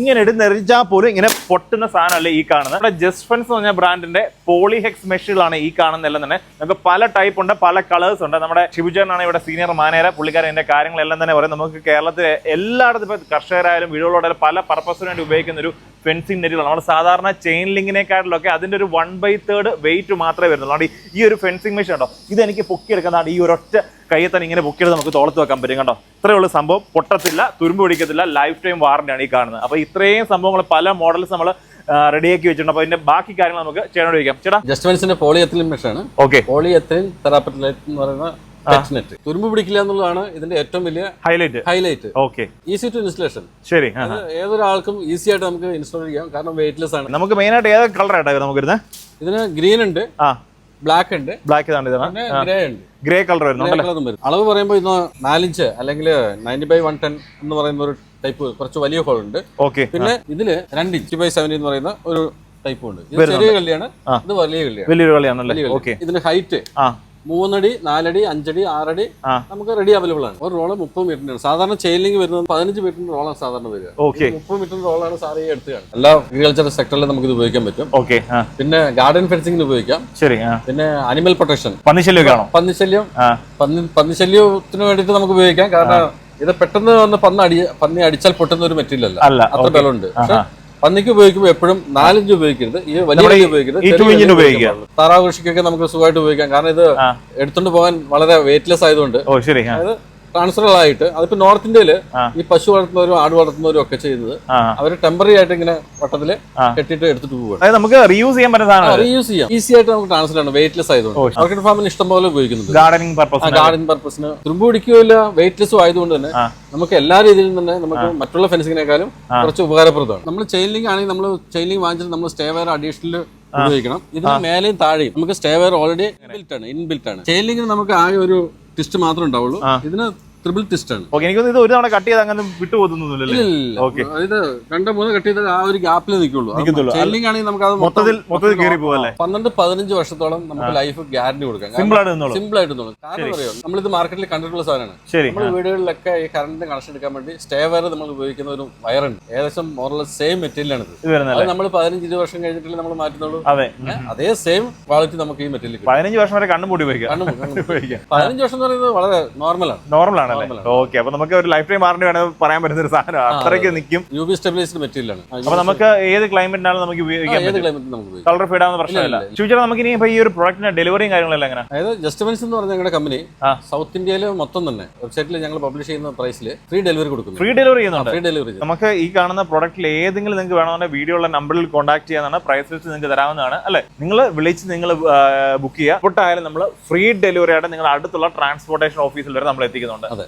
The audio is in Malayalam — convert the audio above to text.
ഇങ്ങനെ എടുത്തെറിച്ചാൽ പോലും ഇങ്ങനെ പൊട്ടുന്ന സാധനമല്ല ഈ കാണുന്നത്? നമ്മുടെ ജസ്റ്റ് ഫൻസ് എന്ന് പറഞ്ഞ ബ്രാൻഡിന്റെ പോളിഹെക്സ് മെഷുകളാണ് ഈ കാണുന്നതെല്ലാം തന്നെ. നമുക്ക് പല ടൈപ്പ് ഉണ്ട് പല കളേഴ്സ് ഉണ്ട്. നമ്മുടെ ഷിബുചേട്ടനാണ് ഇവിടെ സീനിയർ മാനേജർ പുള്ളിക്കാരൻ എന്റെ കാര്യങ്ങളെല്ലാം തന്നെ പറയും നമുക്ക് കേരളത്തിലെ എല്ലായിടത്തും ഇപ്പോൾ കർഷകരായാലും വീടുകളോടായാലും പല പർപ്പസിന് വേണ്ടി ഉപയോഗിക്കുന്ന ഒരു ഫെൻസിങ് നെറ്റുകളാണ് നമ്മൾ സാധാരണ ചെയിൻ ലിങ്കിനെക്കാട്ടിലൊക്കെ അതിന്റെ ഒരു വൺ ബൈ തേർഡ് വെയിറ്റ് മാത്രമേ വരുന്നുള്ളൂ. അതുകൊണ്ട് ഈ ഒരു ഫെൻസിങ് മെഷീൻ ഉണ്ടോ ഇതെനിക്ക് പൊക്കിയെടുക്കുന്നതാണ് ഈ ഒരൊറ്റ കയ്യിൽ തന്നെ ഇങ്ങനെ പൊക്കിയെടുത്ത് നമുക്ക് തോളത്ത് വെക്കാൻ പറ്റും കണ്ടോ? ഇത്രയേ ഉള്ളൂ സംഭവം. പൊട്ടത്തില്ല തുരുമ്പ് പിടിക്കത്തില്ല ലൈഫ് ടൈം വാറന്റിയാണ് ഈ കാണുന്നത്. അപ്പോൾ ഇത്രയും സംഭവങ്ങൾ പല മോഡൽസ് നമ്മൾ റെഡിയാക്കി വെച്ചിട്ടുണ്ട്. അപ്പോൾ ഇതിന്റെ ബാക്കി കാര്യങ്ങൾ നമുക്ക് ചേട്ടനോട് ചോദിക്കാം. ചേട്ടാ? ജസ്റ്റ്മെന്റ്സിന്റെ പോളിയത്തിലും മെഷാണ് ഓക്കെ പോളിയെത്തിലിൻ തെറാപ്പറ്റിലൈറ്റ് എന്ന് പറയുന്ന നെറ്റ് തുരുമ്പ് പിടിക്കില്ല എന്നുള്ളതാണ് ഇതിന്റെ ഏറ്റവും വലിയ highlight highlight okay easy to installation ശരി. ഏതൊരാൾക്കും ഈസി ആയിട്ട് നമുക്ക് ഇൻസ്റ്റാൾ ചെയ്യാം. കാരണം വെയിറ്റ്ലെസ് ആണ്. നമുക്ക് മെയിൻ ആയിട്ട് ഏത് കളർ ആയിട്ടാണ് നമുക്ക് വരുന്നത് ഇതിന് ഗ്രീൻ ഉണ്ട് ബ്ലാക്ക് ഉണ്ട് ബ്ലാക്ക് ഗ്രേ ഉണ്ട്. ഗ്രേ കളർ വരുന്നുണ്ട് അളവ് പറയുമ്പോൾ ഇന്ന് നാലിഞ്ച് അല്ലെങ്കിൽ നയന്റി ബൈ വൺ ടെൻ എന്ന് പറയുന്ന ഒരു ടൈപ്പ് കുറച്ച് വലിയ ഹോൾ ഉണ്ട്. ഓക്കെ പിന്നെ ഇതിൽ രണ്ട് ഇഞ്ച് ബൈ സെവന്റി എന്ന് പറയുന്ന ഒരു ടൈപ്പ് ഉണ്ട്. ചെറിയ കള്ളിയാണ് ഇത് വലിയ കള്ളിയാണ് വലിയൊരു കളിയാണല്ലേ വലിയ ഓക്കെ ഇതിന്റെ ഹൈറ്റ് ആ. മൂന്നടി നാലടി അഞ്ചടി ആറടി. നമുക്ക് റെഡി അവൈലബിൾ ആണ്. ഒരു റോൾ മുപ്പത് മീറ്ററിന് സാധാരണ ചെയിലിംഗ് വരുന്നത് പതിനഞ്ച് മീറ്ററിന് റോളാണ് സാധാരണ വരിക. ഓക്കെ മുപ്പത് മീറ്ററിന് റോളാണ് സാർ ഈ എടുത്ത് കാണുന്നത് എല്ലാ അഗ്രികൾച്ചർ സെക്ടറിലും നമുക്ക് ഇത് ഉപയോഗിക്കാൻ പറ്റും. ഓക്കെ പിന്നെ ഗാർഡൻ ഫെൻസിംഗിന് ഉപയോഗിക്കാം. ശരി പിന്നെ അനിമൽ പ്രൊട്ടക്ഷൻ പന്നിശല്യം. പന്നിശല്യം പന്നി പന്നിശല്യത്തിന് വേണ്ടിയിട്ട് നമുക്ക് ഉപയോഗിക്കാം. കാരണം ഇത് പെട്ടെന്ന് വന്ന് പന്നി അടി പന്നി അടിച്ചാൽ പൊട്ടുന്ന ഒരു മെറ്റീരിയൽ അല്ല. അത്ര ബലമുണ്ട്. പക്ഷെ പന്നിക്ക് ഉപയോഗിക്കുമ്പോൾ എപ്പോഴും നാലഞ്ച് ഉപയോഗിക്കരുത്. ഈ വലിയ ഉപയോഗിക്കരുത്. ഉപയോഗിക്കുക. താറാവ് കൃഷിക്കൊക്കെ നമുക്ക് സുഖമായിട്ട് ഉപയോഗിക്കാം. കാരണം ഇത് എടുത്തുകൊണ്ട് പോകാൻ വളരെ വെയിറ്റ്ലെസ് ആയതുകൊണ്ട്. ശരി. ആയിട്ട് അതിപ്പോ നോർത്ത് ഇന്ത്യയിൽ ഈ പശു വളർത്തുന്നവരും ആട് വളർത്തുന്നവരും ഒക്കെ ചെയ്യുന്നത് അവർ അവർ ടെമ്പററി ആയിട്ട് ഇങ്ങനെ വട്ടത്തിൽ കെട്ടിട്ട് എടുത്തിട്ട് പോകും നമുക്ക് റീയൂസ് ചെയ്യാൻ പറ്റുന്ന റീയൂസ് ചെയ്യാം. ഈസി ആയിട്ട് നമുക്ക് ട്രാൻസ്ഫർ ആണ്. വെയിറ്റ്ലെസ് ആയതുകൊണ്ട്. ഓർക്കിഡ് ഫാമിന് ഇഷ്ടം പോലെ ഉപയോഗിക്കുന്നുണ്ട്. ഗാർഡനിങ് പർപ്പസ് ഗാർഡൻ പർപ്പസിന് തുരുമ്പ് പിടിക്കുകയില്ല വെയിറ്റ്ലെസ്സും ആയതുകൊണ്ട് തന്നെ നമുക്ക് എല്ലാ രീതിയിലും തന്നെ നമുക്ക് മറ്റുള്ള ഫെൻസിങ്ങിനേക്കാളും കുറച്ച് ഉപകാരപ്രദമാണ്. നമ്മൾ ചെയിൻ ലിങ്ക് ആണെങ്കിൽ നമ്മൾ ചെയിൻ ലിങ്ക് വാങ്ങിച്ചിട്ട് നമ്മൾ സ്റ്റേ വയർ അഡീഷണൽ ഉപയോഗിക്കണം. ഇതിന് മേലെയും താഴെയും. നമുക്ക് സ്റ്റേ വയർ ഓൾറെഡി ബിൽറ്റ് ആണ്. ഇൻബിൽറ്റ് ആണ്. ചെയിൻ ലിങ്കിന് നമുക്ക് ആകെ ഒരു ട്വിസ്റ്റ് മാത്രമേ ഉണ്ടാവുള്ളൂ. ഇതിന് ട്രിപ്പിൾ ട്വിസ്റ്റ് ആണ്. ഓക്കെ എനിക്ക് തോന്നുന്നു ഇത് ഒരു തവണ കട്ട് ചെയ്ത് അങ്ങനെ വിട്ടുപോകുന്നില്ലല്ലേ ഓക്കെ അതായത് രണ്ട് മൂന്ന് കട്ട് ചെയ്താൽ ആ ഒരു ഗ്യാപ്പിൽ നിൽക്കുള്ളൂ. ആണെങ്കിൽ നമുക്ക് അത് മൊത്തത്തിൽ മൊത്തത്തിൽ കയറി പന്ത്രണ്ട് പതിനഞ്ച് വർഷത്തോളം നമുക്ക് ലൈഫ് ഗ്യാരണ്ടി കൊടുക്കാം. സിമ്പിൾ ആയിട്ട് സിമ്പിൾ ആയിട്ട് തോന്നും കാരണം അറിയോ നമ്മളിത് മാർക്കറ്റിൽ കണ്ടിട്ടുള്ള സാധനമാണ്. ശരി. നമ്മൾ വീടുകളിലൊക്കെ ഈ കറണ്ടിന് കണക്ഷൻ എടുക്കാൻ വേണ്ടി സ്റ്റേ വയർ നമ്മൾ ഉപയോഗിക്കുന്ന ഒരു വയറുണ്ട് ഏകദേശം മോറൽ സെയിം മെറ്റീരിയൽ ആണ് ഇത്. ഇത് നമ്മൾ പതിനഞ്ച് ഇരുപത് വർഷം കഴിഞ്ഞിട്ടല്ലേ നമ്മൾ മാറ്റുന്നുള്ളൂ. അതെ. അതേ സെയിം ക്വാളിറ്റി നമുക്ക് ഈ മെറ്റീരിയൽ പതിനഞ്ച് വർഷം വരെ കണ്ണും മൂടി ഉപയോഗിക്കാം. പതിനഞ്ച് വർഷം എന്ന് പറയുന്നത് വളരെ നോർമലാണ് നോർമൽ ആണല്ലേ ഓക്കെ അപ്പൊ നമുക്ക് ഒരു ലൈഫ് ടൈം വാറണ്ടി വേണമെങ്കിൽ പറയാൻ പറ്റുന്ന ഒരു സാധനം. അത്രയ്ക്ക് നിൽക്കും യു ബി സ്റ്റെബിലൈസ്ഡ് മെറ്റീരിയൽ ആണ്. അപ്പൊ നമുക്ക് ഏത് ക്ലൈമറ്റിനാണ് നമുക്ക് ഉപയോഗിക്കാൻ ഏത് ക്ലൈമറ്റ് നമുക്ക് ഉപയോഗിക്കാം. കളർ ഫീഡ് ആവുന്ന പ്രശ്നമില്ല. ചോദിച്ചാൽ നമുക്ക് ഇനി ഇപ്പൊ ഈ ഒരു പ്രോഡക്റ്റിന്റെ ഡെലിവറിയും കാര്യങ്ങളെല്ലാം എങ്ങനെ അതായത് ജസ്റ്റ്മെൻസ് എന്ന് പറഞ്ഞ ഞങ്ങളുടെ കമ്പനി സൗത്ത് ഇന്ത്യയിൽ മൊത്തം തന്നെ വെബ്സൈറ്റിൽ ഞങ്ങൾ പബ്ലിഷ് ചെയ്യുന്ന പ്രൈസിൽ ഫ്രീ ഡെലിവറി കൊടുക്കുന്നു ഫ്രീ ഡെലിവറി ചെയ്യുന്നുണ്ട്. ഫ്രീ ഡെലിവറി നമുക്ക് ഈ കാണുന്ന പ്രോഡക്റ്റിൽ ഏതെങ്കിലും നിങ്ങൾക്ക് വേണമെന്നുണ്ടെങ്കിൽ വീഡിയോ ഉള്ള നമ്പറിൽ കോൺടാക്ട് ചെയ്യാനാണ് പ്രൈസ് ലിസ്റ്റ് നിങ്ങൾക്ക് തരാവുന്നതാണ് അല്ലെ? നിങ്ങൾ വിളിച്ച് നിങ്ങൾ ബുക്ക് ചെയ്യുക. ഫുഡായാലും നമ്മൾ ഫ്രീ ഡെലിവറി ആയിട്ട് നിങ്ങൾ അടുത്തുള്ള ട്രാൻസ്പോർട്ടേഷൻ ഓഫീസിൽ വരെ നമ്മൾ എത്തിക്കുന്നുണ്ട്. അതെ.